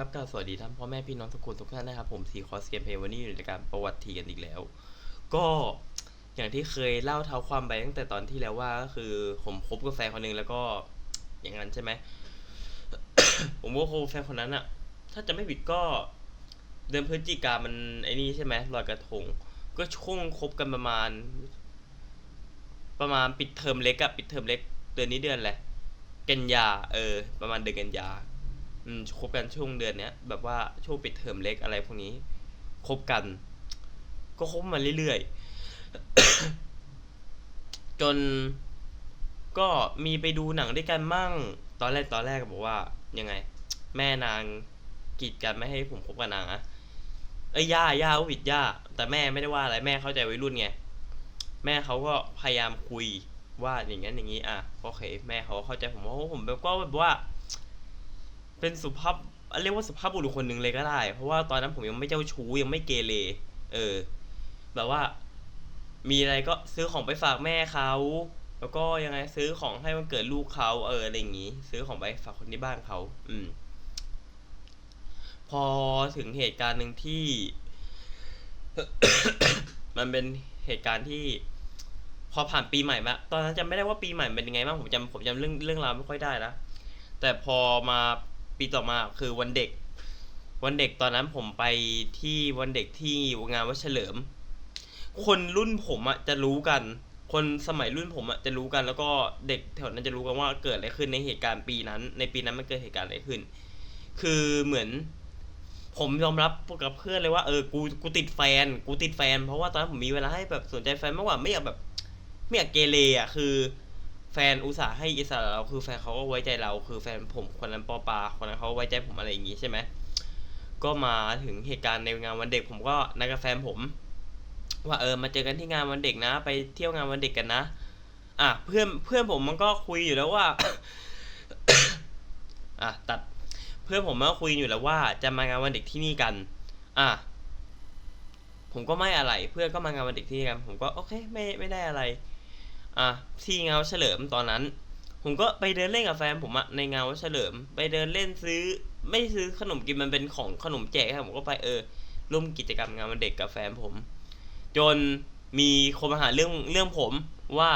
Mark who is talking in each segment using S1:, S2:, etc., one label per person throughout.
S1: ครับกล่าวสวัสดีท่านพ่อแม่พี่น้องทุกคนทุกท่านนะครับ ผมทีคอสเกมเพย์วันนี้อยู่ในการประวัติทีกันอีกแล้ว ก็อย่างที่เคยเล่าเท้าความไปตั้งแต่ตอนที่แล้วว่าก็คือผมคบกับแฟนคนหนึ่งแล้วก็อย่างนั้นใช่ไหม ผมก็คบกับแฟนคนนั้นอะถ้าจะไม่ผิดก็เดือนพฤศจิกามันไอ้นี่ใช่ไหมลอยกระทง ก็ช่วงคบกันประมาณ ประมาณปิดเทอมเล็กอะปิดเทอมเล็กเดือนนี้เดือนอะไรกันยาเออ ประมาณเดือนกันยา อืมคบกันช่วงเดือนเนี้ยแบบว่าช่วงปิดเทอมเล็กอะไรพวกนี้คบกัน ก็คบมาเรื่อยๆ จนก็มีไปดูหนังด้วยกันมั่ง ตอนแรกตอนแรกก็บอกว่ายังไง แม่นางกีดกันไม่ให้ผมคบกับนางอะเอ้ยย่าย่าก็ผิดย่าแต่แม่ไม่ได้ว่าอะไรแม่เข้าใจวัยรุ่นไงแม่เขาก็พยายามคุยว่าอย่างนั้นอย่างนี้อะโอเค แม่เขาเข้าใจผมว่าผมแบบก็แบบว่า เป็นสุภาพเรียกว่าสุภาพบุรุษคนหนึ่งเลยก็ได้ เพราะว่าตอนนั้นผมยังไม่เจ้าชู้ยังไม่เกเรเออ แบบว่า มีอะไรก็ซื้อของไปฝากแม่เขาแล้วก็ยังไงซื้อของให้วันเกิดลูกเขาเอออะไรอย่างงี้ ซื้อของไปฝากคนที่บ้านเขาอืม พอถึงเหตุการณ์หนึ่งที่ มันเป็นเหตุการณ์ที่ พอผ่านปีใหม่มาตอนนั้นจำไม่ได้ว่าปีใหม่เป็นยังไงบ้างผมจำผมจำเรื่องเรื่องราวไม่ค่อยได้นะแต่พอมา ปีต่อมาคือวันเด็ก วันเด็กตอนนั้นผมไปที่วันเด็กที่งานวัดเฉลิม คนรุ่นผมอะจะรู้กัน คนสมัยรุ่นผมอะจะรู้กัน แล้วก็เด็กแถวนั้นจะรู้กันว่าเกิดอะไรขึ้นในเหตุการณ์ปีนั้น ในปีนั้นมันเกิดเหตุการณ์อะไรขึ้น คือเหมือน ผมยอมรับกับเพื่อนเลยว่าเออกูกูติดแฟน กูติดแฟน เพราะว่าตอนนั้นผมมีเวลาให้แบบสนใจแฟนมากกว่าไม่อยากแบบไม่อยากเกเรอะคือ แฟนอุตส่าห์ให้อิสระเราคือแฟนเขาก็ไว้ใจเรา คือแฟนผมคนนั้นปอปาคนนั้นเขาไว้ใจผมอะไรอย่างงี้ใช่ไหมก็มาถึงเหตุการณ์ในงานวันเด็ก ผมก็นัดกับแฟนผม ว่าเออมาเจอกันที่งานวันเด็กนะ ไปเที่ยวงานวันเด็กกันนะ อะเพื่อนเพื่อนผมมันก็คุยอยู่แล้วว่า อะตัดเพื่อนผมมันก็คุยอยู่แล้วว่า จะมางานวันเด็กที่นี่กัน อะผมก็ไม่อะไร เพื่อนก็มางานวันเด็กที่นี่กัน ผมก็โอเค ไม่ไม่ได้อะไร อะที่เงาเฉลิมตอนนั้น ผมก็ไปเดินเล่นกับแฟนผมอะในเงาเฉลิม ไปเดินเล่นซื้อ ไม่ซื้อขนมกินมันเป็นของขนมแจกครับผมก็ไปเออร่วมกิจกรรมงานวันเด็กกับแฟนผม จนมีคนมาหาเรื่องเรื่องผมว่า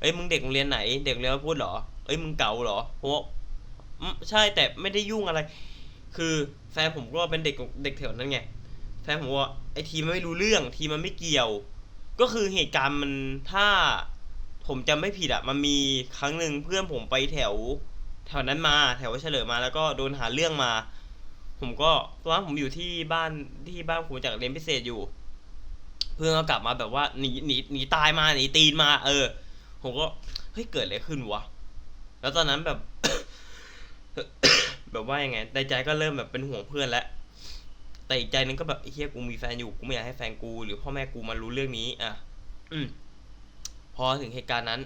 S1: เอ้ยมึงเด็กโรงเรียนไหน เด็กโรงเรียนวัดเหรอ เอ้ยมึงเก๋าเหรอผมว่าใช่แต่ไม่ได้ยุ่งอะไร คือแฟนผมก็เป็นเด็กเด็กแถวนั้นไงแฟนผมว่าไอทีมันไม่รู้เรื่องทีมันไม่เกี่ยว ก็คือเหตุการณ์มันถ้า ผมจำไม่ผิดอะมันมีครั้งหนึ่งเพื่อนผมไปแถว แถวนั้นมาแถวเฉลิมมาแล้วก็โดนหาเรื่องมา ผมก็ตอนนั้นผมอยู่ที่บ้านที่บ้านผมจากเรียนพิเศษอยู่ เพื่อนก็กลับมาแบบว่าหนีหนีหนีตายมาหนีตีนมา เออ ผมก็เฮ้ยเกิดอะไรขึ้นวะแล้วตอนนั้นแบบ แบบว่ายังไงในใจก็เริ่มแบบเป็นห่วงเพื่อนแล้วแต่อีกใจนึงก็แบบเฮียกูมีแฟนอยู่กูไม่อยากให้แฟนกู หรือพ่อแม่กูมารู้เรื่องนี้ อะ อืม พอถึงเหตุการณ์นั้น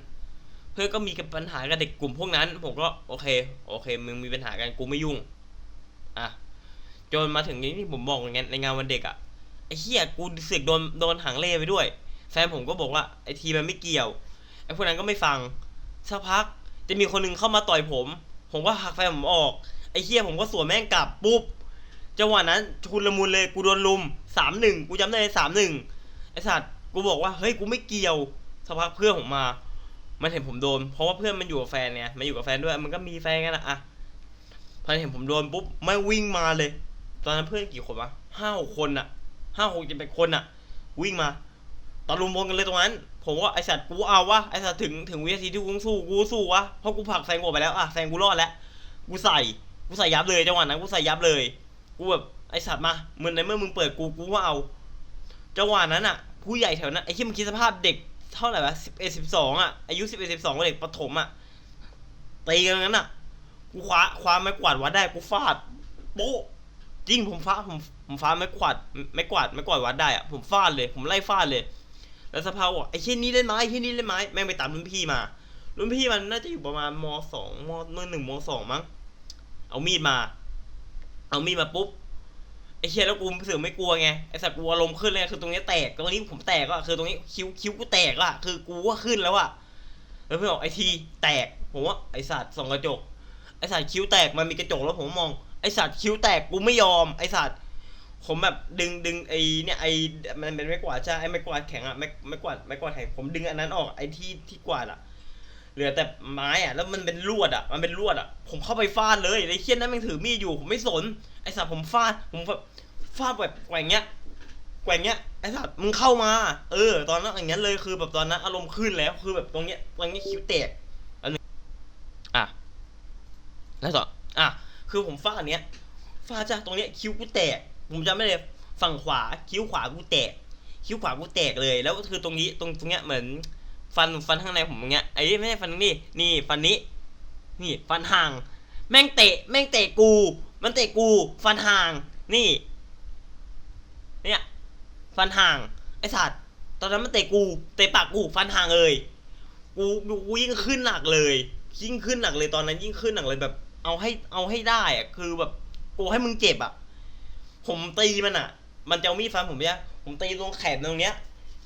S1: เพื่อนก็มีปัญหากับเด็กกลุ่มพวกนั้นผมก็โอเคโอเคมึงมีปัญหากันกูไม่ยุ่งอะจนมาถึงนี้ที่ผมบอกอย่างเงี้ยในงานวันเด็กอะไอ้เฮียกูเสือกโดนโดนหางเล่ไปด้วย แฟนผมก็บอกว่าไอ้ทีมันไม่เกี่ยวไอ้พวกนั้นก็ไม่ฟังสักพักจะมีคนหนึงเข้ามาต่อยผม ผมก็หักแฟนผมออกไอ้เฮียผมก็สวนแม่งกลับปุ๊บจังหวะนั้นชุนละมุนเลยกูโดนลุมสามหนึ่งกูจำได้สามหนึ่งไอ้สัตว์กูบอกว่าเฮ้ยกูไม่เกี่ยว สักพักเพื่อนผมมา มันเห็นผมโดน เพราะว่าเพื่อนมันอยู่กับแฟนไงมันอยู่กับแฟนด้วย มันก็มีแฟนกันอะอะพอเห็นผมโดนปุ๊บไม่วิ่งมาเลย ตอนนั้นเพื่อนกี่คนวะห้าหกคนอะห้าหกจะเป็นคนอะวิ่งมาตะลุมบอลกันเลยตรงนั้น ผมว่าไอสัตว์กูเอาวะไอสัตว์ถึงถึงวินาทีที่กูสู้กูสู้วะเพราะกูผลักแฟนกูออกไปแล้วอะแฟนกูรอดแล้วกูใส่กูใส่ยับเลยจังหวะนั้นกูใส่ยับเลย กูแบบไอสัตว์มามึงในเมื่อมึงเปิดกูกูว่าเอาจังหวะนั้นอะผู้ใหญ่แถวนั้นไอที่มึงคิดสภาพเด็ก เท่าไหร่วะสิบเอ็ดสิบสองอะ อายุสิบเอ็ดสิบสองเด็กประถมอะตีกันงั้นอะ กูคว้าคว้าไม้กวาดวัดได้ กูฟาดโป๊ะจริงผมฟาดผมผมฟาดไม้กวาดไม้กวาดไม้กวาดวัดได้อะ ผมฟาดเลย ผมไล่ฟาดเลย แล้วสภาพบอกไอ้เช่นนี้เล่นไม้ไอ้เช่นนี้เล่นไม้ แม่งไปตามรุ่นพี่มา รุ่นพี่มันน่าจะอยู่ประมาณมสองมมหนึ่งมสองมั้ง เอามีดมา เอามีดมาปุ๊บ เชี่ยแล้วกูเสือไม่กลัวไงไอ้สัตว์กูอารมณ์ขึ้นเลยคือตรงนี้แตกตรงนี้ผมแตกก็คือตรงนี้คิ้วคิ้วกูแตกละคือกูว่าขึ้นแล้วอะแล้วเพื่อนบอกไอ้ทีแตกผมว่าไอ้สัตว์ส่องกระจกไอ้สัตว์คิ้วแตกมันมีกระจกแล้วผมมองไอ้สัตว์คิ้วแตกกูไม่ยอมไอสัตว์ผมแบบดึงดึงไอเนี่ยไอมันเป็นไม้กวาดใช่ไหมไอไม้กวาดแข็งอะไม้ไม้กวาดไม้กวาดแข็งผมดึงอันนั้นออกไอที่ที่กวาดอะ เหลือแต่ไม้อะแล้วมันเป็นลวดอะมันเป็นลวดอะผมเข้าไปฟาดเลยไอเคียนนั้นมันถือมีดอยู่ผมไม่สนไอ้สัตว์ผมฟาดผมแบบฟาดแบบแกว่งเงี้ยแกว่งเงี้ยไอ้สัตว์มึงเข้ามา เออ ตอนนั้นอย่างนั้นเลยคือแบบตอนนั้นอารมณ์ขึ้นแล้วคือแบบตรงเนี้ยตรงนี้คิ้วแตกอันนี้อะแล้วต่ออะคือผมฟาดอันเนี้ยฟาดจากตรงเนี้ยคิ้วกูแตกผมจำไม่เลยฝั่งขวาคิ้วขวากูแตกคิ้วขวากูแตกเลย แล้วก็คือตรงนี้ตรงตรงเนี้ยเหมือน ฟันฟันข้างในผมอย่างเงี้ยไอ้ไม่ใช่ฟันนี่นี่ฟันนี้นี่ฟันห่าง แม่งเตะ แม่งเตะกู มันเตะกู ฟันห่าง นี่ เนี่ย ฟันห่าง ไอ้สัตว์ ตอนนั้นมันเตะกู เตะปากกู ฟันห่างเลยกูกูยิ่งขึ้นหนักเลย ยิ่งขึ้นหนักเลย ตอนนั้นยิ่งขึ้นหนักเลยแบบ เอาให้ เอาให้ได้อะคือแบบ กูให้มึงเจ็บอะผมตีมันอะมันจะเอามีดฟันผมเนี่ยผมตีตรงแขนตรงเนี้ย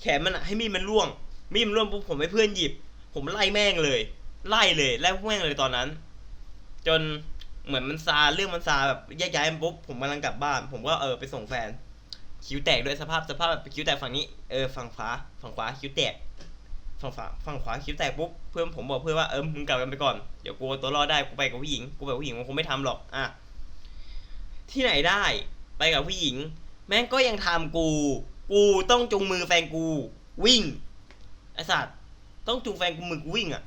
S1: แขนมันอะให้มีดมันร่วง มีดมันร่วงปุ๊บผมให้เพื่อนหยิบ ผมไล่แม่งเลย ไล่เลยไล่แม่งเลยตอนนั้น จนเหมือนมันซาเรื่องมันซาแบบแยกย้ายกันปุ๊บผมกำลังกลับบ้าน ผมก็เออไปส่งแฟน คิ้วแตกด้วยสภาพสภาพแบบคิ้วแตกฝั่งนี้เออฝั่งขวาฝั่งขวาคิ้วแตกฝั่งขวาฝั่งขวาคิ้วแตกปุ๊บเพื่อนผมบอกเพื่อนว่าเออมึงกลับกันไปก่อนเดี๋ยวกูเอาตัวรอดได้กูไปกับผู้หญิงกูไปกับผู้หญิงมันคงไม่ทำหรอกอะที่ไหนได้ไปกับผู้หญิง แม่งก็ยังทำกู กูต้องจูงมือแฟนกู วิ่ง สัตว์ต้องจูงแฟนกูมือกูวิ่งอะ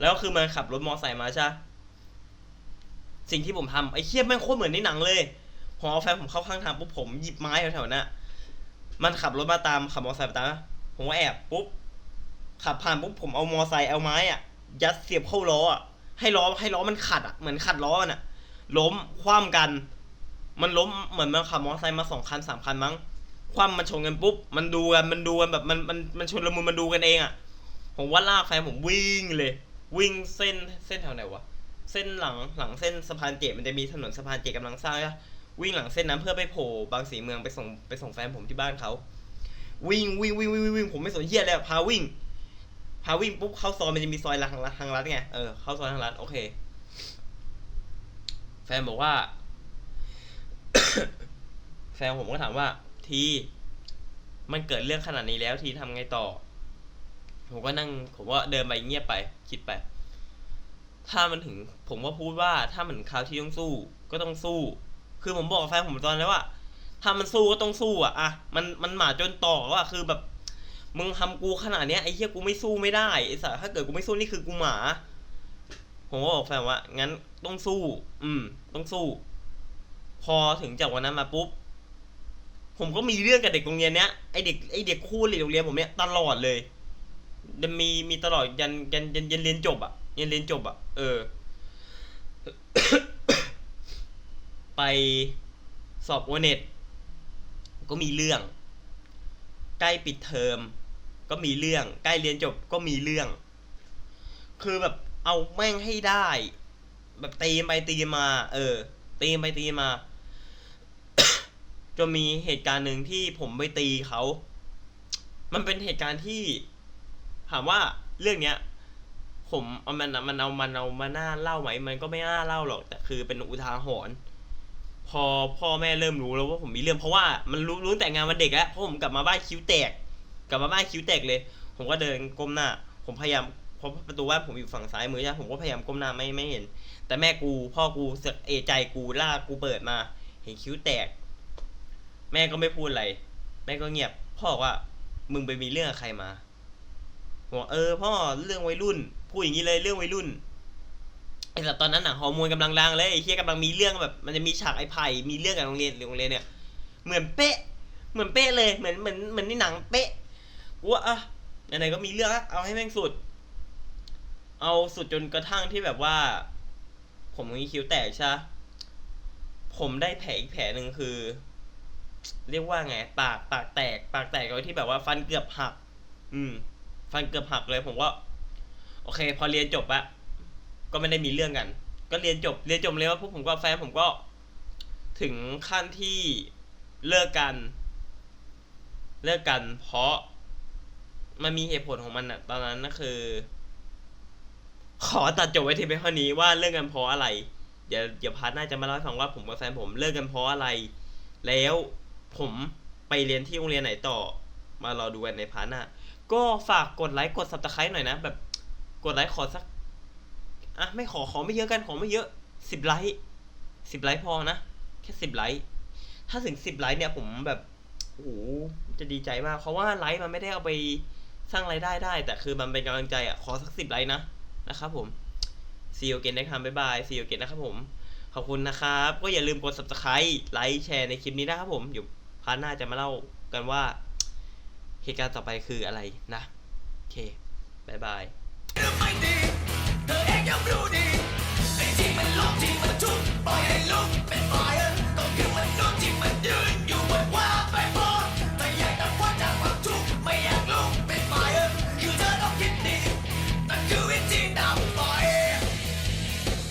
S1: แล้วคือมันขับรถมอไซค์มาใช่ สิ่งที่ผมทำไอ้เคียบแม่งโคตรเหมือนในหนังเลยผมเอาแฟนผมเข้าข้างทางปุ๊บผมหยิบไม้แถวๆนั้นอะมันขับรถมาตามขับมอไซค์มาตาม ผมก็แอบปุ๊บ ขับผ่านปุ๊บผมเอามอไซค์เอาไม้อะยัดเสียบเข้าล้ออะให้ล้อให้ล้อมันขัดอะเหมือนขัดล้อมันอะล้มคว่ำกัน มันล้มเหมือนมันขับมอไซค์มาสองคันสามคันมั้ง คว่ำมันชนกันปุ๊บ มันดูกัน มันดูกันแบบมันมันมันชนละมุนมันดูกันเองอะ ผมว่าลากแฟนผมวิ่งเลย วิ่งเส้นเส้นแถวไหนวะ เส้นหลังหลังเส้นสะพานเจ็ดมันจะมีถนนสะพานเจ็ดกำลังสร้างอะวิ่งหลังเส้นนั้นเพื่อไปโผล่บางสีเมืองไปส่งไปส่งแฟนผมที่บ้านเขา วิ่งวิ่งวิ่งวิ่งวิ่งผมไม่สนเฮียเลยพาวิ่ง พาวิ่งปุ๊บเข้าซอยมันจะมีซอยทางลัดทางลัดไง เออเข้าซอยทางลัดโอเค แฟนบอกว่า แฟนผมก็ถามว่า ทีมันเกิดเรื่องขนาดนี้แล้วทีทำไงต่อ ผมก็นั่ง ผมว่าเดินไปเงียบไป คิดไป ถ้ามันถึง ผมก็พูดว่าถ้ามันคราวที่ต้องสู้ ก็ต้องสู้ คือผมบอกแฟนผมตอนนั้นว่า ถ้ามันสู้ก็ต้องสู้อะอะมันมันหมาจนต่อว่าคือแบบ มึงทำกูขนาดเนี้ยไอ้เหี้ยกูไม่สู้ไม่ได้ไอ้สัสถ้าเกิดกูไม่สู้นี่คือกูหมา ผมก็บอกแฟนว่างั้นต้องสู้ อืม ต้องสู้ พอถึงจากวันนั้นมาปุ๊บ ผมก็มีเรื่องกับเด็กโรงเรียนเนี้ยไอเด็กไอเด็กคู่เรียโรงเรียนผมเนี้ยตลอดเลยจะมีมีตลอดยันยันยันยันเรียนจบอะยันเรียนจบอะเออ ไปสอบโอเน็ตก็มีเรื่อง ใกล้ปิดเทอม ก็มีเรื่อง ใกล้เรียนจบก็มีเรื่อง คือแบบเอาแม่งให้ได้ แบบตีไปตีมา เออตีไปตีมา จนมีเหตุการณ์หนึ่งที่ผมไปตีเขา มันเป็นเหตุการณ์ที่ถามว่าเรื่องเนี้ย ผมเอามันมันเอามันเอามาน่าเล่าไหมมันก็ไม่น่าเล่าหรอก แต่คือเป็นอุทาหรณ์พอพ่อแม่เริ่มรู้แล้วว่าผมมีเรื่องเพราะว่ามันรู้รู้แต่งานวันเด็กแล้วเพราะผมกลับมาบ้านคิ้วแตก กลับมาบ้านคิ้วแตกเลย ผมก็เดินก้มหน้า ผมพยายามเพราะประตูบ้านผมอยู่ฝั่งซ้ายมือใช่ไหมผมก็พยายามก้มหน้าไม่ไม่เห็น แต่แม่กูพ่อกูเสกเอใจกูลากกูเปิดมา เห็นคิ้วแตก แม่ก็ไม่พูดอะไร แม่ก็เงียบ พ่อว่า มึงไปมีเรื่องกับใครมาผมบอกเออพ่อเรื่องวัยรุ่น พูดอย่างนี้เลยเรื่องวัยรุ่นไอ้สัตว์ตอนนั้นหนังฮอร์โมนกำลังดังเลยไอ้เฮียกำลังมีเรื่องแบบ มันจะมีฉากไอ้ไผ่มีเรื่องกับโรงเรียนโรงเรียนเนี่ย เหมือนเป๊ะ เหมือนเป๊ะเลยเหมือนเหมือนเหมือนในหนังเป๊ะกูว่าอะไหนๆก็มีเรื่องละเอาให้แม่งสุด เอาสุดจนกระทั่งที่แบบว่า ผมมีคิ้วแตกใช่ผมได้แผลอีกแผลหนึ่งคือ เรียกว่าไง ปากปากแตก ปากแตกโดยที่แบบว่าฟันเกือบหัก อืม ฟันเกือบหักเลย ผมว่าโอเค พอเรียนจบอะก็ไม่ได้มีเรื่องกัน ก็เรียนจบเรียนจบเลยว่าพวกผมกับแฟนผมก็ ถึงขั้นที่เลิกกัน เลิกกัน เพราะมันมีเหตุผลของมันอะตอนนั้นก็คือ ขอตัดจบไว้ที่เพียงเท่นี้ว่าเลิกกันเพราะอะไร เดี๋ยวเดี๋ยวพาร์ทหน้าจะมาเล่าให้ฟังว่าผมกับแฟนผมเลิกกันเพราะอะไร แล้ว ผมไปเรียนที่โรงเรียนไหนต่อ มารอดูกันในพาร์ทหน้า ก็ฝากกดไลค์กด subscribe หน่อยนะ แบบกดไลค์ขอสักอะไม่ขอขอไม่เยอะกันขอไม่เยอะสิบไลค์สิบไลค์พอนะ แค่สิบไลค์ถ้าถึงสิบไลค์เนี่ยผมแบบโอ้โหจะดีใจมาก เพราะว่าไลค์มันไม่ได้เอาไปสร้างรายได้ได้ แต่คือมันเป็นกำลังใจอะขอสักสิบไลค์นะนะครับผม see you again นะครับบ๊ายบาย see you again นะครับผม ขอบคุณนะครับ ก็อย่าลืมกด subscribe ไลค์แชร์ในคลิปนี้นะครับผมเดี๋ยว พาร์ทหน้าจะมาเล่ากันว่าเหตุการณ์ต่อไปคืออะไรนะ โอเคบายบาย
S2: เธอเองย่อมรู้ดีไอ้ที่มันหลอกที่มันทุกข์ปล่อยให้ลุก